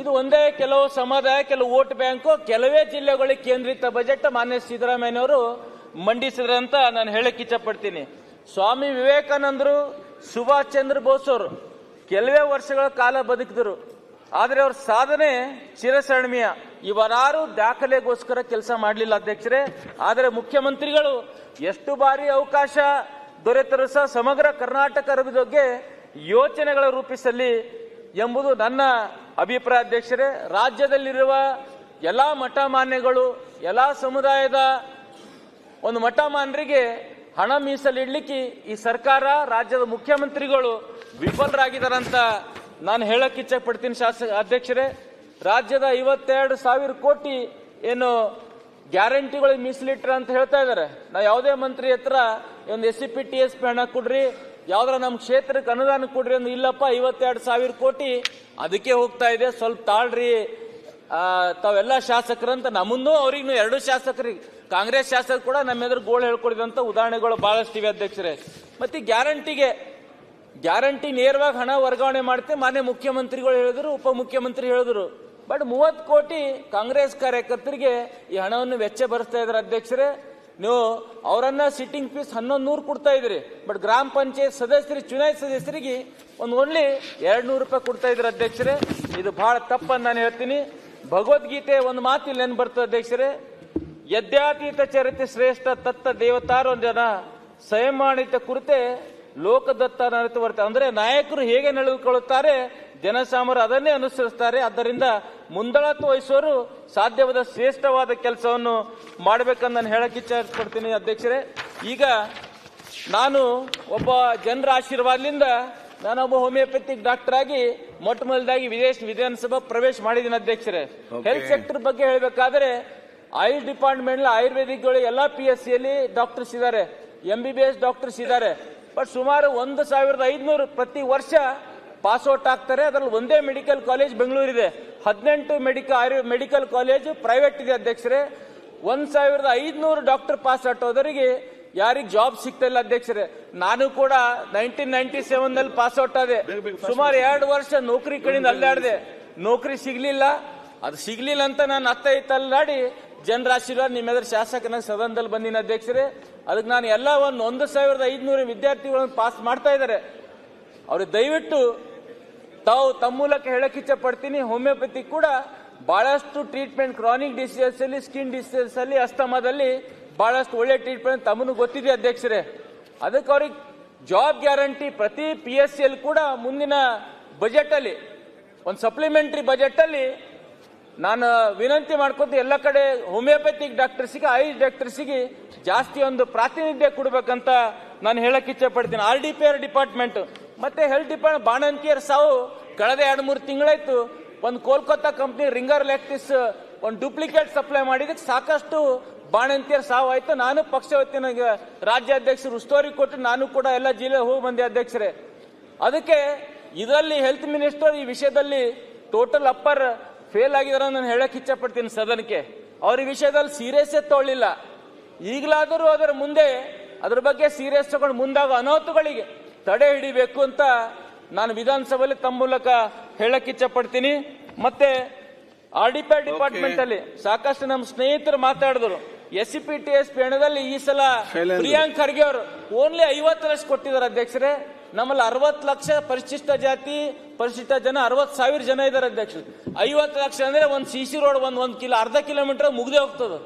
ಇದು ಒಂದೇ ಕೆಲವು ಸಮುದಾಯ, ಕೆಲವು ವೋಟ್ ಬ್ಯಾಂಕು, ಕೆಲವೇ ಜಿಲ್ಲೆಗಳಿಗೆ ಕೇಂದ್ರಿತ ಬಜೆಟ್, ಮಾನ್ಯ ಸಿದ್ದರಾಮಯ್ಯನವರು ಅಂತ ನಾನು ಹೇಳಕ್ ಇಚ್ಛಪಡ್ತೀನಿ. ಸ್ವಾಮಿ ವಿವೇಕಾನಂದರು, ಸುಭಾಷ್ ಚಂದ್ರ ಬೋಸ್ ಅವರು ಕೆಲವೇ ವರ್ಷಗಳ ಕಾಲ ಬದುಕಿದ್ರು. ಆದರೆ ಅವ್ರ ಸಾಧನೆ ಚಿರಸರಣೀಯ ಇವರಾರು ದಾಖಲೆಗೋಸ್ಕರ ಕೆಲಸ ಮಾಡಲಿಲ್ಲ ಅಧ್ಯಕ್ಷರೇ. ಆದರೆ ಮುಖ್ಯಮಂತ್ರಿಗಳು ಎಷ್ಟು ಬಾರಿ ಅವಕಾಶ ದೊರೆತರೂ ಸಹ ಸಮಗ್ರ ಕರ್ನಾಟಕ ಬಗ್ಗೆ ಯೋಚನೆಗಳ ರೂಪಿಸಲಿ ಎಂಬುದು ನನ್ನ ಅಭಿಪ್ರಾಯ ಅಧ್ಯಕ್ಷರೇ. ರಾಜ್ಯದಲ್ಲಿರುವ ಎಲ್ಲ ಮಠ ಮಾನ್ಯಗಳು, ಎಲ್ಲಾ ಸಮುದಾಯದ ಒಂದು ಮಠ ಮಾನ್ಯರಿಗೆ ಹಣ ಮೀಸಲಿಡ್ಲಿಕ್ಕೆ ಈ ಸರ್ಕಾರ ರಾಜ್ಯದ ಮುಖ್ಯಮಂತ್ರಿಗಳು ವಿಫಲರಾಗಿದ್ದಾರಂತ ನಾನು ಹೇಳಕ್ಕೆ ಇಚ್ಛೆ ಪಡ್ತೀನಿ ಶಾಸಕ ಅಧ್ಯಕ್ಷರೇ. ರಾಜ್ಯದ ಐವತ್ತೆರಡು ಸಾವಿರ ಕೋಟಿ ಏನು ಗ್ಯಾರಂಟಿಗಳಿಗೆ ಮೀಸಲಿಟ್ರ ಅಂತ ಹೇಳ್ತಾ ಇದ್ದಾರೆ. ನಾವು ಯಾವುದೇ ಮಂತ್ರಿ ಹತ್ರ ಒಂದು S C P T S P ಹಣ ಕೊಡ್ರಿ, ಯಾವ್ದಾರ ನಮ್ಮ ಕ್ಷೇತ್ರಕ್ಕೆ ಅನುದಾನ ಕೊಡ್ರಿ ಅಂದ್ರೆ ಇಲ್ಲಪ್ಪ, ಐವತ್ತೆರಡು ಸಾವಿರ ಕೋಟಿ ಅದಕ್ಕೆ ಹೋಗ್ತಾ ಇದೆ, ಸ್ವಲ್ಪ ತಾಳ್ರಿ. ತಾವೆಲ್ಲ ಶಾಸಕರಂತ ನಮ್ಮನ್ನು ಅವ್ರಿಗೂ ಎರಡು ಶಾಸಕರಿಗೆ ಕಾಂಗ್ರೆಸ್ ಶಾಸಕರು ಕೂಡ ನಮ್ಮ ಎದುರು ಗೋಳು ಹೇಳ್ಕೊಡಿದಂಥ ಉದಾಹರಣೆಗಳು ಬಹಳಷ್ಟಿವೆ ಅಧ್ಯಕ್ಷರೇ. ಮತ್ತೆ ಗ್ಯಾರಂಟಿಗೆ, ಗ್ಯಾರಂಟಿ ನೇರವಾಗಿ ಹಣ ವರ್ಗಾವಣೆ ಮಾಡುತ್ತೆ ಮಾನ್ಯ ಮುಖ್ಯಮಂತ್ರಿಗಳು ಹೇಳಿದ್ರು, ಉಪಮುಖ್ಯಮಂತ್ರಿ ಹೇಳಿದ್ರು. ಬಟ್ ಮೂವತ್ತು ಕೋಟಿ ಕಾಂಗ್ರೆಸ್ ಕಾರ್ಯಕರ್ತರಿಗೆ ಈ ಹಣವನ್ನು ವೆಚ್ಚ ಭರಿಸ್ತಾ ಇದ್ದಾರೆ ಅಧ್ಯಕ್ಷರೇ. ನೀವು ಅವರನ್ನ ಸಿಟ್ಟಿಂಗ್ ಫೀಸ್ ಹನ್ನೊಂದು ನೂರು ಕೊಡ್ತಾ ಇದ್ರಿ ಬಟ್ ಗ್ರಾಮ ಪಂಚಾಯತ್ ಸದಸ್ಯರಿಗೆ ಚುನಾಯಿತ ಸದಸ್ಯರಿಗೆ ಒಂದು ಓನ್ಲಿ ಎರಡು ನೂರು ರೂಪಾಯಿ ಕೊಡ್ತಾ ಇದ್ರು ಅಧ್ಯಕ್ಷರೇ. ಇದು ಬಹಳ ತಪ್ಪನ್ನು ನಾನು ಹೇಳ್ತೀನಿ. ಭಗವದ್ಗೀತೆ ಒಂದು ಮಾತು ಇಲ್ಲಿ ಏನು ಬರ್ತದೆ ಅಧ್ಯಕ್ಷರೇ? ಯದ್ಯಾತೀತ ಚರಿತೆ ಶ್ರೇಷ್ಠ ತತ್ತ ದೇವತಾರೋ ಜನ ಸ್ವಯಮಾಣಿತ ಕುರಿತೆ ಲೋಕದತ್ತ ನರಿತ ಬರ್ತಾರೆ ಅಂದ್ರೆ ನಾಯಕರು ಹೇಗೆ ನಡೆದುಕೊಳ್ಳುತ್ತಾರೆ? ಜನಸಾಮರು ಅದನ್ನೇ ಅನುಸರಿಸ್ತಾರೆ. ಆದ್ದರಿಂದ ಮುಂದಳತ್ವ ವಹಿಸೋರು ಸಾಧ್ಯವಾದ ಶ್ರೇಷ್ಠವಾದ ಕೆಲಸವನ್ನು ಮಾಡಬೇಕಂತ ನಾನು ಹೇಳಕ್ಕೆ ಇಚ್ಛಿಸ್ಕೊಡ್ತೀನಿ ಅಧ್ಯಕ್ಷರೇ. ಈಗ ನಾನು ಒಬ್ಬ ಜನರ ಆಶೀರ್ವಾದದಿಂದ ನಾನೊಬ್ಬ ಹೋಮಿಯೋಪತಿಕ್ ಡಾಕ್ಟರ್ ಆಗಿ ಮೊಟ್ಟ ಮೊದಲಾಗಿ ವಿದೇಶ ವಿಧಾನಸಭಾ ಪ್ರವೇಶ ಮಾಡಿದ್ದೀನಿ ಅಧ್ಯಕ್ಷರೇ. ಹೆಲ್ತ್ ಸೆಕ್ಟರ್ ಬಗ್ಗೆ ಹೇಳಬೇಕಾದ್ರೆ ಆಯುಷ್ ಡಿಪಾರ್ಟ್ಮೆಂಟ್ ಆಯುರ್ವೇದಿಕ್ಗಳು ಎಲ್ಲ ಪಿ ಎಸ್ ಸಿಯಲ್ಲಿ ಡಾಕ್ಟರ್ಸ್ ಇದ್ದಾರೆ M B B S doctors ಇದ್ದಾರೆ. ಬಟ್ ಸುಮಾರು ಒಂದು ಸಾವಿರದ ಐದುನೂರು ಪ್ರತಿ ವರ್ಷ ಪಾಸ್ಔಟ್ ಆಗ್ತಾರೆ. ಅದರಲ್ಲಿ ಒಂದೇ ಮೆಡಿಕಲ್ ಕಾಲೇಜ್ ಬೆಂಗಳೂರಿದೆ. ಹದಿನೆಂಟು ಮೆಡಿಕಲ್ ಆಯುರ್ ಮೆಡಿಕಲ್ ಕಾಲೇಜು ಪ್ರೈವೇಟ್ ಇದೆ ಅಧ್ಯಕ್ಷರೇ. ಒಂದ್ ಸಾವಿರದ ಐದುನೂರು ಡಾಕ್ಟರ್ ಪಾಸ್ ಔಟ್ ಹೋದವರಿಗೆ ಯಾರಿಗೆ ಜಾಬ್ ಸಿಗ್ತಾ ಇಲ್ಲ ಅಧ್ಯಕ್ಷರೇ. ನಾನು ಕೂಡ ನೈನ್ಟೀನ್ ನೈನ್ಟಿ ಸೆವೆನ್ನಲ್ಲಿ ಪಾಸ್ ಔಟ್ ಆದೆ ಸುಮಾರು ಎರಡು ವರ್ಷ ನೌಕರಿ ಕಡೆಯಿಂದ ಅಲ್ಲಾಡಿದೆ ನೌಕರಿ ಸಿಗ್ಲಿಲ್ಲ. ಅದು ಸಿಗ್ಲಿಲ್ಲ ಅಂತ ನಾನು ಅತ್ತ ಇತ್ತ ಅಲ್ಲಾಡಿ ಜನರ ಆಶೀರ್ವಾದ ನಿಮ್ಮ ಎದುರು ಶಾಸಕನ ಸದನದಲ್ಲಿ ಬಂದಿನ ಅಧ್ಯಕ್ಷರೇ, ಅದಕ್ಕೆ ನಾನು ಎಲ್ಲ ಒಂದು ಒಂದು ಸಾವಿರದ ಐದುನೂರು ವಿದ್ಯಾರ್ಥಿಗಳನ್ನು ಪಾಸ್ ಮಾಡ್ತಾ ಇದ್ದಾರೆ. ಅವ್ರಿಗೆ ದಯವಿಟ್ಟು ತಾವು ತಮ್ಮ ಮೂಲಕ ಹೇಳಕ್ಕೆ ಇಚ್ಛೆ ಪಡ್ತೀನಿ. ಹೋಮಿಯೋಪತಿ ಕೂಡ ಬಹಳಷ್ಟು ಟ್ರೀಟ್ಮೆಂಟ್ ಕ್ರಾನಿಕ್ ಡಿಸೀಸಸ್ ಅಲ್ಲಿ ಸ್ಕಿನ್ ಡಿಸೀಸಸ್ ಅಲ್ಲಿ, ಅಸ್ತಮದಲ್ಲಿ ಬಹಳಷ್ಟು ಒಳ್ಳೆ ಟ್ರೀಟ್ಮೆಂಟ್ ತಮ್ಮನ್ನು ಗೊತ್ತಿದೆ ಅಧ್ಯಕ್ಷರೇ. ಅದಕ್ಕೆ ಅವ್ರಿಗೆ ಜಾಬ್ ಗ್ಯಾರಂಟಿ ಪ್ರತಿ ಪಿ ಎಸ್ ಸಿ ಅಲ್ಲಿ ಕೂಡ ಮುಂದಿನ ಬಜೆಟ್ ಅಲ್ಲಿ, ಒಂದು ಸಪ್ಲಿಮೆಂಟರಿ ಬಜೆಟ್ ಅಲ್ಲಿ ನಾನು ವಿನಂತಿ ಮಾಡ್ಕೊತ ಎಲ್ಲ ಕಡೆ ಹೋಮಿಯೋಪತಿಕ್ ಡಾಕ್ಟರ್ಸಿಗೆ ಆಯುಷ್ ಡಾಕ್ಟರ್ಸಿಗೆ ಜಾಸ್ತಿ ಒಂದು ಪ್ರಾತಿನಿಧ್ಯ ಕೊಡ್ಬೇಕಂತ ನಾನು ಹೇಳಕ್ ಇಚ್ಛೆ ಪಡ್ತೀನಿ. R D P R department ಮತ್ತೆ ಹೆಲ್ತ್ ಡಿಪಾರ್ಟ್ ಬಾಣಂತಿಯರ್ ಸಾವು ಕಳೆದ ಎರಡು ಮೂರು ತಿಂಗಳಾಯ್ತು ಒಂದು ಕೋಲ್ಕತ್ತಾ ಕಂಪ್ನಿ ರಿಂಗರ್ ಲ್ಯಾಕ್ಟಿಸ್ ಒಂದು ಡೂಪ್ಲಿಕೇಟ್ ಸಪ್ಲೈ ಮಾಡಿದಕ್ಕೆ ಸಾಕಷ್ಟು ಬಾಣಂತಿಯರ್ ಸಾವು ಆಯ್ತು. ನಾನು ಪಕ್ಷ ವತಿನ ರಾಜ್ಯಾಧ್ಯಕ್ಷರು ಉಸ್ತುವಾರಿ ಕೊಟ್ಟು ನಾನು ಕೂಡ ಎಲ್ಲ ಜಿಲ್ಲೆ ಹೋಗಿ ಬಂದೆ ಅಧ್ಯಕ್ಷರೇ. ಅದಕ್ಕೆ ಇದರಲ್ಲಿ ಹೆಲ್ತ್ ಮಿನಿಸ್ಟರ್ ಈ ವಿಷಯದಲ್ಲಿ ಟೋಟಲ್ ಅಪ್ಪರ್ ಫೇಲ್ ಆಗಿದಾರ ನಾನು ಹೇಳಕ್ ಇಚ್ಛೆ ಪಡ್ತೀನಿ ಸದನಕ್ಕೆ. ಅವ್ರ ವಿಷಯದಲ್ಲಿ ಸೀರಿಯಸ್ ತೊಗೊಳ್ಳಿಲ್ಲ ಈಗಲಾದರೂ ಅದರ ಮುಂದೆ ಅದ್ರ ಬಗ್ಗೆ ಸೀರಿಯಸ್ ತಗೊಂಡು ಮುಂದಾಗ ಅನಾಹುತಗಳಿಗೆ ತಡೆ ಹಿಡಿಬೇಕು ಅಂತ ನಾನು ವಿಧಾನಸಭೆಯಲ್ಲಿ ತಮ್ಮ ಮೂಲಕ ಹೇಳಕ್ ಇಚ್ಛೆ ಪಡ್ತೀನಿ ಮತ್ತೆ ಆರ್ ಡಿ ಪಿ ಡಿಪಾರ್ಟ್ಮೆಂಟ್ ಅಲ್ಲಿ ಸಾಕಷ್ಟು ನಮ್ಮ ಸ್ನೇಹಿತರು ಮಾತಾಡಿದ್ರು. S C P T S P ಹಣದಲ್ಲಿ ಈ ಸಲ. ಪ್ರಿಯಾಂಕ್ ಖರ್ಗೆ ಅವರು ಓನ್ಲಿ ಐವತ್ತು ಲಕ್ಷ ಕೊಟ್ಟಿದ್ದಾರೆ ಅಧ್ಯಕ್ಷರೇ. ನಮ್ಮಲ್ಲಿ ಅರವತ್ತು ಲಕ್ಷ ಪರಿಶಿಷ್ಟ ಜಾತಿ, ಪರಿಶಿಷ್ಟ ಜನ, ಅರವತ್ತು ಸಾವಿರ ಜನ ಇದ್ದಾರೆ ಅಧ್ಯಕ್ಷ ಐವತ್ತು ಲಕ್ಷ ಅಂದ್ರೆ ಒಂದು ಸಿ ಸಿ ರೋಡ್ ಒಂದು ಒಂದು ಕಿಲೋ, ಅರ್ಧ ಕಿಲೋಮೀಟರ್ ಮುಗ್ದೇ ಹೋಗ್ತದೆ.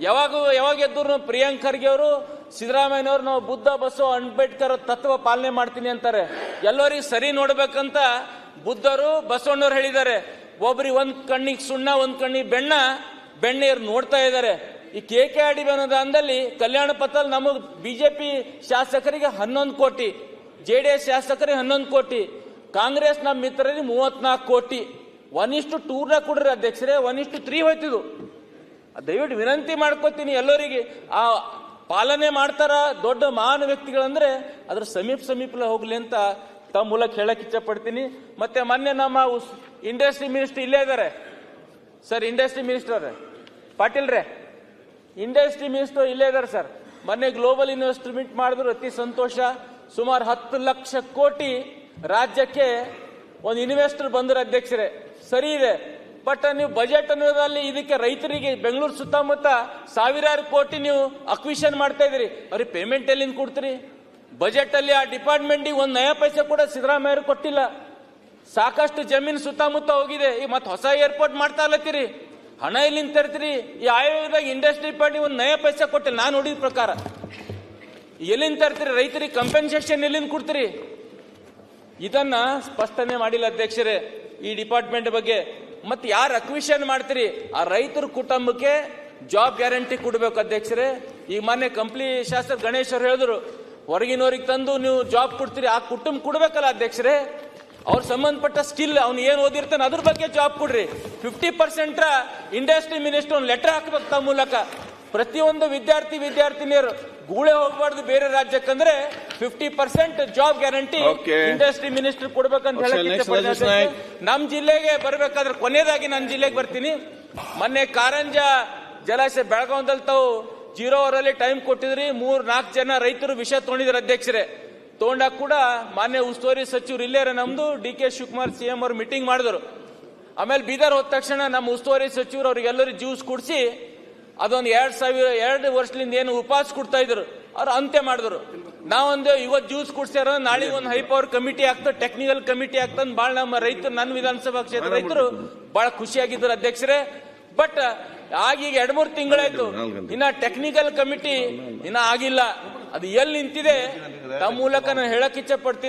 ಯಾವಾಗ ಯಾವಾಗ ಎದ್ದು ಪ್ರಿಯಾಂಕ್ ಖರ್ಗೆ ಅವರು ಸಿದ್ದರಾಮಯ್ಯನವರು ನಾವು ಬುದ್ಧ, ಬಸವ, ಅಂಬೇಡ್ಕರ್ ತತ್ವ ಪಾಲನೆ ಮಾಡ್ತೀನಿ ಅಂತಾರೆ. ಎಲ್ಲರಿಗೂ ಸರಿ ನೋಡ್ಬೇಕಂತ ಬುದ್ಧರು, ಬಸವಣ್ಣವ್ರು ಹೇಳಿದ್ದಾರೆ. ಒಬ್ರಿಗೆ ಒಂದ್ ಕಣ್ಣಿಗೆ ಸುಣ್ಣ, ಒಂದ್ ಕಣ್ಣಿಗೆ ಬೆಣ್ಣ ಬೆಣ್ಣೆಯರು ನೋಡ್ತಾ ಇದ್ದಾರೆ. ಈ ಕೆ ಕೆ ಆರ್ ಡಿ ಅಂದಲ್ಲಿ ಕಲ್ಯಾಣ ಪಥಲ್ ನಮಗ್ ಬಿಜೆಪಿ ಶಾಸಕರಿಗೆ ಹನ್ನೊಂದು ಕೋಟಿ ಜೆ ಡಿ ಎಸ್ ಶಾಸಕರಿಗೆ ಹನ್ನೊಂದು ಕೋಟಿ ಕಾಂಗ್ರೆಸ್ ನಮ್ಮ ಮಿತ್ರರಿಗೆ ಮೂವತ್ನಾಲ್ಕು ಕೋಟಿ. ಒನ್ ಇಷ್ಟು ಟೂರ್ನ ಕೊಡ್ರಿ ಅಧ್ಯಕ್ಷರೇ ಒನ್ ಇಷ್ಟು ತ್ರೀ ಹೋಯ್ತಿದ್ದು ದಯವಿಟ್ಟು ವಿನಂತಿ ಮಾಡ್ಕೋತೀನಿ ಎಲ್ಲರಿಗೆ. ಆ ಪಾಲನೆ ಮಾಡ್ತಾರ ದೊಡ್ಡ ಮಹಾನ್ ವ್ಯಕ್ತಿಗಳಂದ್ರೆ ಅದ್ರ ಸಮೀಪ ಸಮೀಪ ಹೋಗ್ಲಿ ಅಂತ ತಮ್ಮ ಮೂಲಕ ಹೇಳಕ್ ಇಚ್ಛಪಡ್ತೀನಿ. ಮತ್ತೆ ಮೊನ್ನೆ ನಮ್ಮ ಇಂಡಸ್ಟ್ರಿ ಮಿನಿಸ್ಟರ್ ಇಲ್ಲೇ ಇದ್ದಾರೆ ಸರ್, ಇಂಡಸ್ಟ್ರಿ ಮಿನಿಸ್ಟರ್ ಪಾಟೀಲ್ ರೇ, ಇಂಡಸ್ಟ್ರಿ ಮಿನಿಸ್ಟರ್ ಇಲ್ಲೇ ಇದ್ದಾರೆ ಸರ್. ಮೊನ್ನೆ ಗ್ಲೋಬಲ್ ಇನ್ವೆಸ್ಟ್ಮೆಂಟ್ ಮಾಡಿದ್ರು, ಅತಿ ಸಂತೋಷ. ಸುಮಾರು ಹತ್ತು ಲಕ್ಷ ಕೋಟಿ ರಾಜ್ಯಕ್ಕೆ ಒಂದು ಇನ್ವೆಸ್ಟರ್ ಬಂದ್ರು ಅಧ್ಯಕ್ಷರೇ. ಸರಿ ಇದೆ. ಬಟ್ ನೀವು ಬಜೆಟ್ ಅನ್ನೋದಲ್ಲಿ ಇದಕ್ಕೆ ರೈತರಿಗೆ ಬೆಂಗಳೂರು ಸುತ್ತಮುತ್ತ ಸಾವಿರಾರು ಕೋಟಿ ನೀವು ಅಕ್ವಿಷನ್ ಮಾಡ್ತಾ ಇದ್ದೀರಿ. ಅವ್ರಿಗೆ ಪೇಮೆಂಟ್ ಎಲ್ಲಿಂದ ಕೊಡ್ತೀರಿ. ಬಜೆಟ್ ಅಲ್ಲಿ ಆ ಡಿಪಾರ್ಟ್ಮೆಂಟಿಗೆ ಒಂದು ನಯ ಪೈಸೆ ಕೂಡ ಸಿದ್ದರಾಮಯ್ಯ ಕೊಟ್ಟಿಲ್ಲ. ಸಾಕಷ್ಟು ಜಮೀನು ಸುತ್ತಮುತ್ತ ಹೋಗಿದೆ. ಈ ಮತ್ತೆ ಹೊಸ ಏರ್ಪೋರ್ಟ್ ಮಾಡ್ತಾ ಇಲ್ಲತ್ತೀರಿ ಹಣ ಇಲ್ಲಿಂದ ತರ್ತೀರಿ? ಈ ಆಯೋಗದಾಗ ಇಂಡಸ್ಟ್ರಿ ಪಾರ್ಟಿ ಒಂದು ನಯ ಪೈಸೆ ಕೊಟ್ಟಿಲ್ಲ. ನಾನು ನೋಡಿದ ಪ್ರಕಾರ. ಎಲ್ಲಿಂದ ತರ್ತೀರಿ? ರೈತರಿಗೆ ಕಂಪೆನ್ಸೇಷನ್ ಎಲ್ಲಿಂದ ಕೊಡ್ತೀರಿ? ಇದನ್ನ ಸ್ಪಷ್ಟನೆ ಮಾಡಿಲ್ಲ ಅಧ್ಯಕ್ಷರೇ, ಈ ಡಿಪಾರ್ಟ್ಮೆಂಟ್ ಬಗ್ಗೆ. ಮತ್ತೆ ಯಾರು ಅಕ್ವಿಷನ್ ಮಾಡ್ತೀರಿ? ಆ ರೈತರ ಕುಟುಂಬಕ್ಕೆ ಜಾಬ್ ಗ್ಯಾರಂಟಿ ಕೊಡ್ಬೇಕು ಅಧ್ಯಕ್ಷರೇ. ಈಗ ಮೊನ್ನೆ ಕಂಪ್ಲಿ ಶಾಸಕ ಗಣೇಶ್ ಅವ್ರು ಹೇಳಿದ್ರು, ಹೊರಗಿನವ್ರಿಗೆ ತಂದು ನೀವು ಜಾಬ್ ಕೊಡ್ತೀರಿ, ಆ ಕುಟುಂಬ ಕೊಡ್ಬೇಕಲ್ಲ ಅಧ್ಯಕ್ಷರೇ. ಅವ್ರ ಸಂಬಂಧಪಟ್ಟ ಸ್ಕಿಲ್ ಅವ್ನು ಏನು ಓದಿರ್ತಾನೆ ಅದ್ರ ಬಗ್ಗೆ ಜಾಬ್ ಕೊಡ್ರಿ. ಫಿಫ್ಟಿ ಪರ್ಸೆಂಟ್ ಇಂಡಸ್ಟ್ರಿ ಮಿನಿಸ್ಟರ್ ಒಂದು ಲೆಟರ್ ಹಾಕ್ಬೇಕು ತಮ್ಮ ಮೂಲಕ. ಪ್ರತಿಯೊಂದು ವಿದ್ಯಾರ್ಥಿ ವಿದ್ಯಾರ್ಥಿನಿಯರು ಗೂಳೆ ಹೋಗಬಾರ್ದು ಬೇರೆ ರಾಜ್ಯಕ್ಕಂದ್ರೆ fifty percent job guarantee industry minister ಕೊಡ್ಬೇಕಂತ ಹೇಳಕ್. ನಮ್ ಜಿಲ್ಲೆಗೆ ಬರ್ಬೇಕಾದ್ರೆ ಕೊನೆಯದಾಗಿ ನನ್ನ ಜಿಲ್ಲೆಗೆ ಬರ್ತೀನಿ. ಮೊನ್ನೆ ಕಾರಂಜ ಜಲಾಶಯ ಬೆಳಗಾವದಲ್ಲಿ ತಾವು ಜೀರೋ ಅವರಲ್ಲಿ ಟೈಮ್ ಕೊಟ್ಟಿದ್ರಿ. ಮೂರ್ ನಾಲ್ಕು ಜನ ರೈತರು ವಿಷಯ ತೊಗೊಂಡಿದ್ರು ಅಧ್ಯಕ್ಷರೇ. ತೊಗೊಂಡಾಗ ಕೂಡ ಮಾನ್ಯ ಉಸ್ತುವಾರಿ ಸಚಿವರು ಇಲ್ಲೇ ನಮ್ದು ಡಿ ಕೆ ಶಿವಕುಮಾರ್ ಸಿಎಂ ಅವರು ಮೀಟಿಂಗ್ ಮಾಡಿದ್ರು. ಆಮೇಲೆ ಬೀದರ್ ಹೋದ ತಕ್ಷಣ ನಮ್ಮ ಉಸ್ತುವಾರಿ ಸಚಿವರು ಅವ್ರಿಗೆಲ್ಲರೂ ಜ್ಯೂಸ್ ಕುಡಿಸಿ ಅದೊಂದು ಎರಡ್ ಸಾವಿರ ಎರಡು ವರ್ಷದಿಂದ ಏನು ಉಪವಾಸ ಕೊಡ್ತಾ ಇದ್ರು. ಅವ್ರು ಅಂತ್ಯ ಮಾಡಿದ್ರು. ನಾವೊಂದು ಇವತ್ತು ಜ್ಯೂಸ್ ಕುಡ್ಸ್ಯಾರ ನಾಳೆ ಒಂದು ಹೈ ಪವರ್ ಕಮಿಟಿ ಆಗ್ತದೆ ಟೆಕ್ನಿಕಲ್ ಕಮಿಟಿ ಆಗ್ತದೆ ಭಾಳ ನಮ್ಮ ರೈತರು ನನ್ನ ವಿಧಾನಸಭಾ ಕ್ಷೇತ್ರ ರೈತರು ಬಹಳ ಖುಷಿಯಾಗಿದ್ರು ಅಧ್ಯಕ್ಷರೇ. ಬಟ್ ಆಗೀಗ ಎರಡು ಮೂರು ತಿಂಗಳಾಯ್ತು. ಇನ್ನ ಟೆಕ್ನಿಕಲ್ ಕಮಿಟಿ ಇನ್ನ ಆಗಿಲ್ಲ. ಅದು ಎಲ್ಲಿ ನಿಂತಿದೆ? ತಮ್ಮ ಮೂಲಕ ನಾನು ಹೇಳಕ್ ಇಚ್ಛೆ ಪಡ್ತೀನಿ.